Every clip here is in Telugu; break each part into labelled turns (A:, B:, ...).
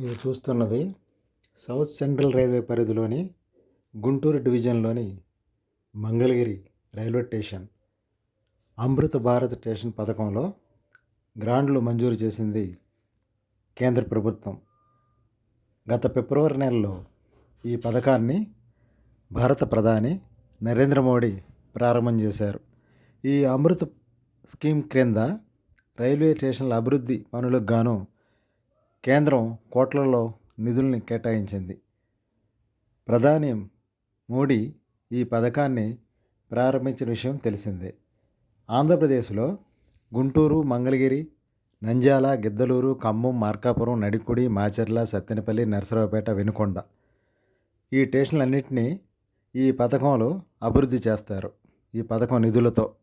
A: మీరు చూస్తున్నది సౌత్ సెంట్రల్ రైల్వే పరిధిలోని గుంటూరు డివిజన్లోని Mangalagiri railway station Amrit Bharat station పథకంలో గ్రాండ్లు మంజూరు చేసింది కేంద్ర ప్రభుత్వం. గత ఫిబ్రవరి నెలలో ఈ పథకాన్ని భారత ప్రధాని నరేంద్ర మోడీ ప్రారంభం చేశారు. ఈ అమృత స్కీమ్ క్రింద రైల్వే స్టేషన్ల అభివృద్ధి పనులకు గాను కేంద్రం కోట్లలో నిధుల్ని కేటాయించింది. ప్రధాని మోడీ ఈ పథకాన్ని ప్రారంభించిన విషయం తెలిసిందే. ఆంధ్రప్రదేశ్లో గుంటూరు మంగళగిరి నంద్యాల గిద్దలూరు ఖమ్మం మార్కాపురం నడికుడి మాచర్ల సత్తెనపల్లి నరసరావుపేట వెనుకొండ ఈ స్టేషన్లన్నింటినీ ఈ పథకంలో అభివృద్ధి చేస్తారు ఈ పథకం నిధులతో.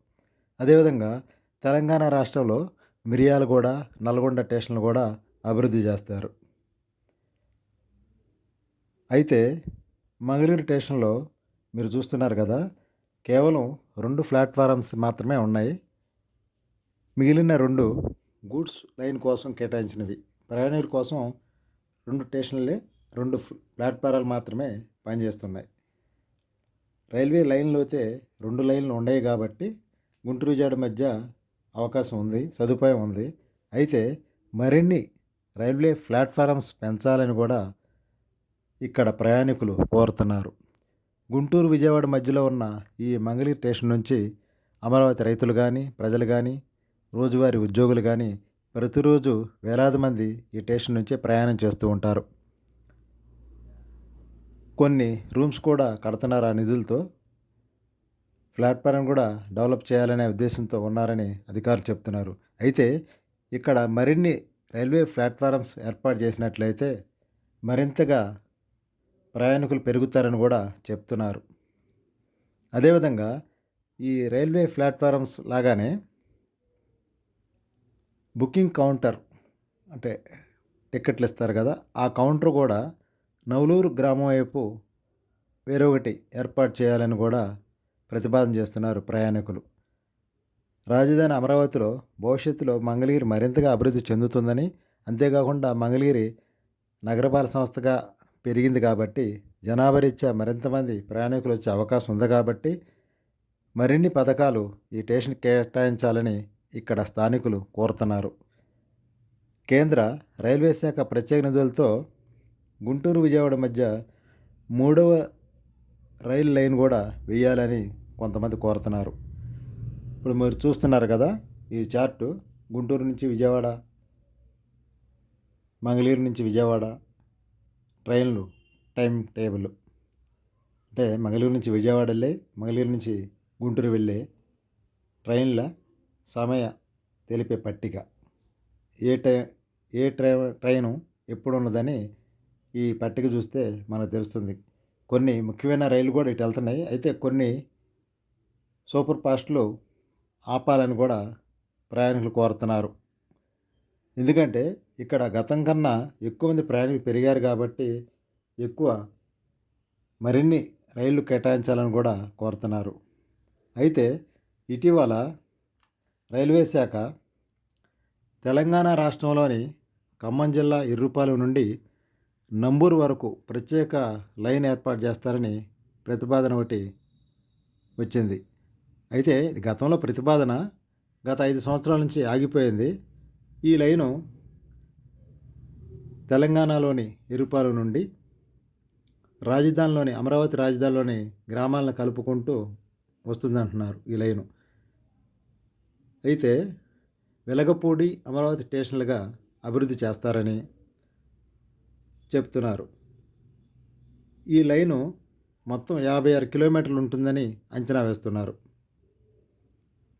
A: అదేవిధంగా తెలంగాణ రాష్ట్రంలో మిరియాలగూడ నల్గొండ స్టేషన్లు కూడా అభివృద్ధి చేస్తారు. అయితే మంగళగిరి స్టేషన్లో మీరు చూస్తున్నారు కదా కేవలం రెండు ప్లాట్ఫారమ్స్ మాత్రమే ఉన్నాయి. మిగిలిన రెండు గూడ్స్ లైన్ కోసం కేటాయించినవి. ప్రయాణికుల కోసం రెండు స్టేషన్లే రెండు ప్లాట్ఫారాలు మాత్రమే పనిచేస్తున్నాయి. రైల్వే లైన్లు అయితే రెండు లైన్లు ఉన్నాయి కాబట్టి గుంటూరు జాడ మధ్య అవకాశం ఉంది సదుపాయం ఉంది. అయితే మరిన్ని రైల్వే ప్లాట్ఫారమ్స్ పెంచాలని కూడా ఇక్కడ ప్రయాణికులు కోరుతున్నారు. గుంటూరు విజయవాడ మధ్యలో ఉన్న ఈ మంగళగిరి స్టేషన్ నుంచి అమరావతి రైతులు కానీ ప్రజలు కానీ రోజువారీ ఉద్యోగులు కానీ ప్రతిరోజు వేలాది మంది ఈ స్టేషన్ నుంచే ప్రయాణం చేస్తూ ఉంటారు. కొన్ని రూమ్స్ కూడా కడుతున్నారు ఆ నిధులతో. ప్లాట్ఫారం కూడా డెవలప్ చేయాలనే ఉద్దేశంతో ఉన్నారని అధికారులు చెప్తున్నారు. అయితే ఇక్కడ మరిన్ని రైల్వే ప్లాట్ఫారమ్స్ ఏర్పాటు చేసినట్లయితే మరింతగా ప్రయాణికులు పెరుగుతారని కూడా చెప్తున్నారు. అదేవిధంగా ఈ రైల్వే ప్లాట్ఫారమ్స్ లాగానే బుకింగ్ కౌంటర్ అంటే టికెట్లు ఇస్తారు కదా ఆ కౌంటర్ కూడా నవలూరు గ్రామం వైపు వేరొకటి ఏర్పాటు చేయాలని కూడా ప్రతిపాదన చేస్తున్నారు ప్రయాణికులు. రాజధాని అమరావతిలో భవిష్యత్తులో మంగళగిరి మరింతగా అభివృద్ధి చెందుతుందని అంతేకాకుండా మంగళగిరి నగరపాలక సంస్థగా పెరిగింది కాబట్టి జనాభా రీత్యా మరింత మంది ప్రయాణికులు వచ్చే అవకాశం ఉంది కాబట్టి మరిన్ని పథకాలు ఈ స్టేషన్ కేటాయించాలని ఇక్కడ స్థానికులు కోరుతున్నారు. కేంద్ర రైల్వే శాఖ ప్రత్యేక నిధులతో గుంటూరు విజయవాడ మధ్య మూడవ రైలు లైన్ కూడా వేయాలని కొంతమంది కోరుతున్నారు. ఇప్పుడు మీరు చూస్తున్నారు కదా ఈ చార్టు. గుంటూరు నుంచి విజయవాడ మంగళూరు నుంచి విజయవాడ ట్రైన్లు టైం టేబుల్. అంటే మంగళూరు నుంచి విజయవాడ వెళ్ళే మంగళూరు నుంచి గుంటూరు వెళ్ళే ట్రైన్ల సమయ తెలిపే పట్టిక. ఏ టై ఏ ట్రై ట్రైను ఎప్పుడు ఉన్నదని ఈ పట్టిక చూస్తే మనకు తెలుస్తుంది. కొన్ని ముఖ్యమైన రైలు కూడా ఇటు వెళ్తున్నాయి. అయితే కొన్ని సూపర్ ఫాస్ట్లు ఆపాలని కూడా ప్రయాణికులు కోరుతున్నారు. ఎందుకంటే ఇక్కడ గతం కన్నా ఎక్కువ మంది ప్రయాణికులు పెరిగారు కాబట్టి ఎక్కువ మరిన్ని రైళ్ళు కేటాయించాలని కూడా కోరుతున్నారు. అయితే ఇటీవల రైల్వే శాఖ తెలంగాణ రాష్ట్రంలోని ఖమ్మం జిల్లా ఇర్రుపాలెం నుండి నంబూరు వరకు ప్రత్యేక లైన్ ఏర్పాటు చేస్తారని ప్రతిపాదన ఒకటి వచ్చింది. అయితే గతంలో ప్రతిపాదన గత ఐదు సంవత్సరాల నుంచి ఆగిపోయింది. ఈ లైను తెలంగాణలోని ఇరుపాలు నుండి రాజధానిలోని అమరావతి రాజధానిలోని గ్రామాలను కలుపుకుంటూ వస్తుందంటున్నారు ఈ లైను. అయితే వెలగపూడి అమరావతి స్టేషన్లుగా అభివృద్ధి చేస్తారని చెప్తున్నారు. ఈ లైను మొత్తం యాభై ఆరు కిలోమీటర్లు ఉంటుందని అంచనా వేస్తున్నారు.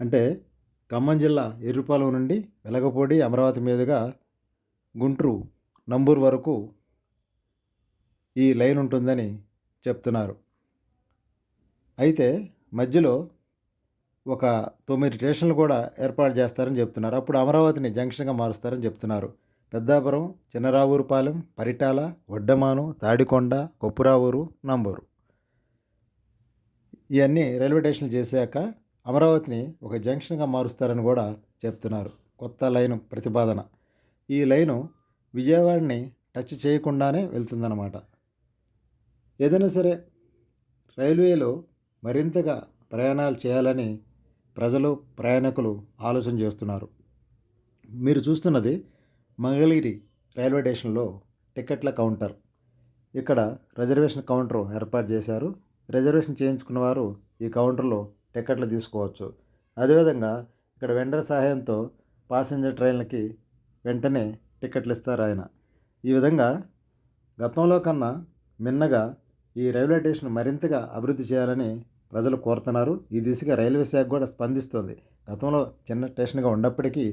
A: అంటే ఖమ్మం జిల్లా ఎర్రుపాలెం నుండి వెలగపూడి అమరావతి మీదుగా గుంటూరు నంబూరు వరకు ఈ లైన్ ఉంటుందని చెప్తున్నారు. అయితే మధ్యలో ఒక తొమ్మిది స్టేషన్లు కూడా ఏర్పాటు చేస్తారని చెప్తున్నారు. అప్పుడు అమరావతిని జంక్షన్గా మారుస్తారని చెప్తున్నారు. పెద్దాపురం చిన్నరావూరుపాలెం పరిటాల వడ్డమాను తాడికొండ కొప్పురావూరు నంబూరు. ఇవన్నీ రైల్వే స్టేషన్లు చేశాక అమరావతిని ఒక జంక్షన్గా మారుస్తారని కూడా చెప్తున్నారు. కొత్త లైను ప్రతిపాదన. ఈ లైను విజయవాడని టచ్ చేయకుండానే వెళ్తుందన్నమాట. ఏదైనా సరే రైల్వేలో మరింతగా ప్రయాణాలు చేయాలని ప్రజలు ప్రయాణికులు ఆలోచన చేస్తున్నారు. మీరు చూస్తున్నది మంగళగిరి రైల్వే స్టేషన్లో టికెట్ల కౌంటర్. ఇక్కడ రిజర్వేషన్ కౌంటర్ ఏర్పాటు చేశారు. రిజర్వేషన్ చేయించుకున్న వారు ఈ కౌంటర్లో టికెట్లు తీసుకోవచ్చు. అదేవిధంగా ఇక్కడ వెండర్ సహాయంతో పాసింజర్ ట్రైన్లకి వెంటనే టికెట్లు ఇస్తారు ఆయన ఈ విధంగా గతంలో కన్నా మిన్నగా ఈ రైల్వే స్టేషన్ మరింతగా అభివృద్ధి చేయాలని ప్రజలు కోరుతున్నారు. ఈ దిశగా రైల్వే శాఖ కూడా స్పందిస్తుంది. గతంలో చిన్న స్టేషన్గా ఉన్నప్పటికీ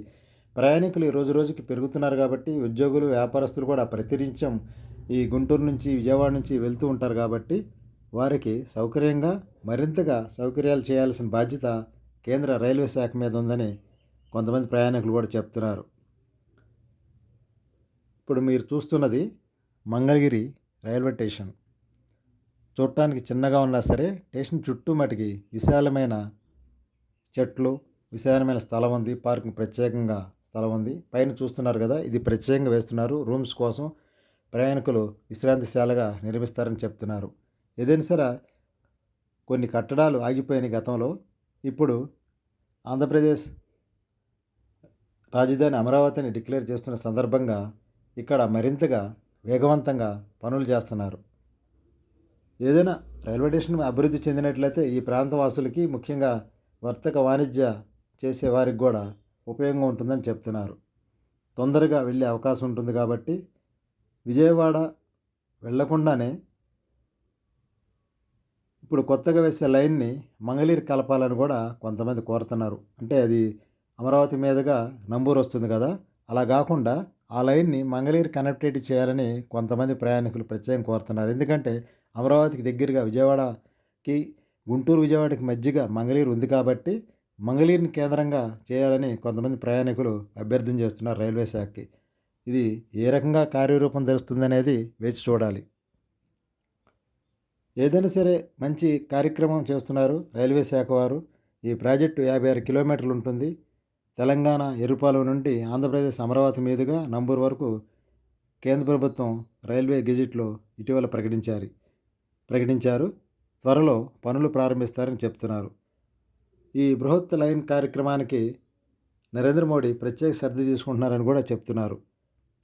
A: ప్రయాణికులు ఈ రోజు రోజుకి పెరుగుతున్నారు కాబట్టి ఉద్యోగులు వ్యాపారస్తులు కూడా ప్రతినిత్యం ఈ గుంటూరు నుంచి విజయవాడ నుంచి వెళ్తూ ఉంటారు కాబట్టి వారికి సౌకర్యంగా మరింతగా సౌకర్యాలు చేయాల్సిన బాధ్యత కేంద్ర రైల్వే శాఖ మీద ఉందని కొంతమంది ప్రయాణికులు కూడా చెప్తున్నారు. ఇప్పుడు మీరు చూస్తున్నది మంగళగిరి రైల్వే స్టేషన్. చూడటానికి చిన్నగా ఉన్నా సరే స్టేషన్ చుట్టూ మటుకి విశాలమైన చెట్లు విశాలమైన స్థలం ఉంది. పార్కింగ్ ప్రత్యేకంగా స్థలం ఉంది. పైన చూస్తున్నారు కదా ఇది ప్రత్యేకంగా వేస్తున్నారు. రూమ్స్ కోసం ప్రయాణికులు విశ్రాంతిశాలగా నిర్మిస్తారని చెప్తున్నారు. ఏదైనా సరే కొన్ని కట్టడాలు ఆగిపోయిన గతంలో. ఇప్పుడు ఆంధ్రప్రదేశ్ రాజధాని అమరావతిని డిక్లేర్ చేస్తున్న సందర్భంగా ఇక్కడ మరింతగా వేగవంతంగా పనులు చేస్తున్నారు. ఏదైనా రైల్వే స్టేషన్ అభివృద్ధి చెందినట్లయితే ఈ ప్రాంత వాసులకి ముఖ్యంగా వర్తక వాణిజ్య చేసే వారికి కూడా ఉపయోగంగా ఉంటుందని చెప్తున్నారు. తొందరగా వెళ్ళే అవకాశం ఉంటుంది కాబట్టి విజయవాడ వెళ్ళకుండానే ఇప్పుడు కొత్తగా వేసే లైన్ని మంగళీరు కలపాలని కూడా కొంతమంది కోరుతున్నారు. అంటే అది అమరావతి మీదుగా నంబూరు వస్తుంది కదా అలా కాకుండా ఆ లైన్ని మంగళీరు కనెక్టివిటీ చేయాలని కొంతమంది ప్రయాణికులు ప్రత్యేకం కోరుతున్నారు. ఎందుకంటే అమరావతికి దగ్గరగా విజయవాడకి గుంటూరు విజయవాడకి మధ్యగా మంగళీరు ఉంది కాబట్టి మంగళీరుని కేంద్రంగా చేయాలని కొంతమంది ప్రయాణికులు అభ్యర్థన చేస్తున్నారు రైల్వే శాఖకి. ఇది ఏ రకంగా కార్యరూపం ధరుస్తుంది అనేది వేచి చూడాలి. ఏదైనా సరే మంచి కార్యక్రమం చేస్తున్నారు రైల్వే శాఖ వారు. ఈ ప్రాజెక్టు యాభై ఆరు కిలోమీటర్లు ఉంటుంది. తెలంగాణ ఎరుపాలెం నుండి ఆంధ్రప్రదేశ్ అమరావతి మీదుగా నంబూరు వరకు కేంద్ర ప్రభుత్వం రైల్వే గెజిట్లో ఇటీవల ప్రకటించారు. ప్రకటించారు. త్వరలో పనులు ప్రారంభిస్తారని చెప్తున్నారు. ఈ బృహత్ లైన్ కార్యక్రమానికి నరేంద్ర మోడీ ప్రత్యేక శ్రద్ధ తీసుకుంటున్నారని కూడా చెప్తున్నారు.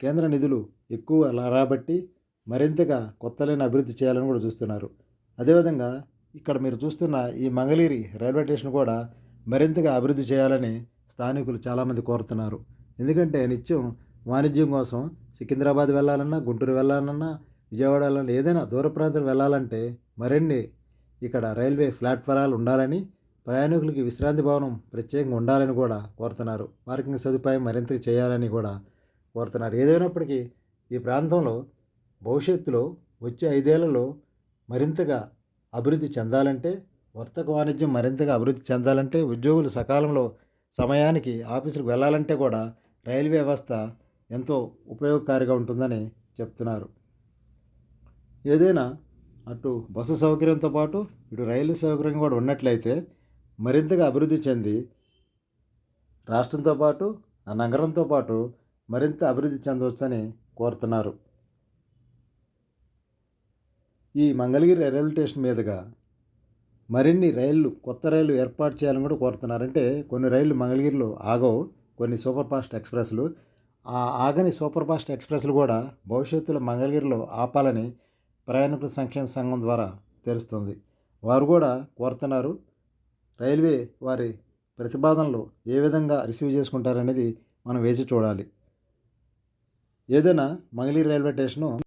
A: కేంద్ర నిధులు ఎక్కువ రాబట్టి మరింతగా కొత్త లైన్ అభివృద్ధి చేయాలని కూడా చూస్తున్నారు. అదేవిధంగా ఇక్కడ మీరు చూస్తున్న ఈ మంగళగిరి రైల్వే స్టేషన్ కూడా మరింతగా అభివృద్ధి చేయాలని స్థానికులు చాలామంది కోరుతున్నారు. ఎందుకంటే నిత్యం వాణిజ్యం కోసం సికింద్రాబాద్ వెళ్ళాలన్నా గుంటూరు వెళ్ళాలన్నా విజయవాడ వెళ్ళాలన్నా ఏదైనా దూర ప్రాంతం వెళ్ళాలంటే మరిన్ని ఇక్కడ రైల్వే ప్లాట్ఫారాలు ఉండాలని ప్రయాణికులకి విశ్రాంతి భవనం ప్రత్యేకంగా ఉండాలని కూడా కోరుతున్నారు. పార్కింగ్ సదుపాయం మరింత చేయాలని కూడా కోరుతున్నారు. ఏదైనప్పటికీ ఈ ప్రాంతంలో భవిష్యత్తులో వచ్చే ఐదేళ్ళలో మరింతగా అభివృద్ధి చెందాలంటే వర్తక వాణిజ్యం మరింతగా అభివృద్ధి చెందాలంటే ఉద్యోగులు సకాలంలో సమయానికి ఆఫీసులకు వెళ్ళాలంటే కూడా రైల్వే వ్యవస్థ ఎంతో ఉపయోగకారిగా ఉంటుందని చెప్తున్నారు. ఏదైనా అటు బస్సు సౌకర్యంతో పాటు ఇటు రైలు సౌకర్యం కూడా ఉన్నట్లయితే మరింతగా అభివృద్ధి చెంది రాష్ట్రంతో పాటు ఆ నగరంతో పాటు మరింత అభివృద్ధి చెందవచ్చని కోరుతున్నారు. ఈ మంగళగిరి రైల్వే స్టేషన్ మీదుగా మరిన్ని రైళ్ళు కొత్త రైళ్ళు ఏర్పాటు చేయాలని కూడా కోరుతున్నారంటే కొన్ని రైళ్ళు మంగళగిరిలో ఆగవు కొన్ని సూపర్ ఫాస్ట్ ఎక్స్ప్రెస్లు. ఆ ఆగని సూపర్ ఫాస్ట్ ఎక్స్ప్రెస్లు కూడా భవిష్యత్తులో మంగళగిరిలో ఆపాలని ప్రయాణికుల సంక్షేమ సంఘం ద్వారా తెలుస్తుంది. వారు కూడా కోరుతున్నారు రైల్వే వారి ప్రతిపాదనలు ఏ విధంగా రిసీవ్ చేసుకుంటారనేది మనం వేచి చూడాలి. ఏదైనా మంగళగిరి రైల్వే స్టేషను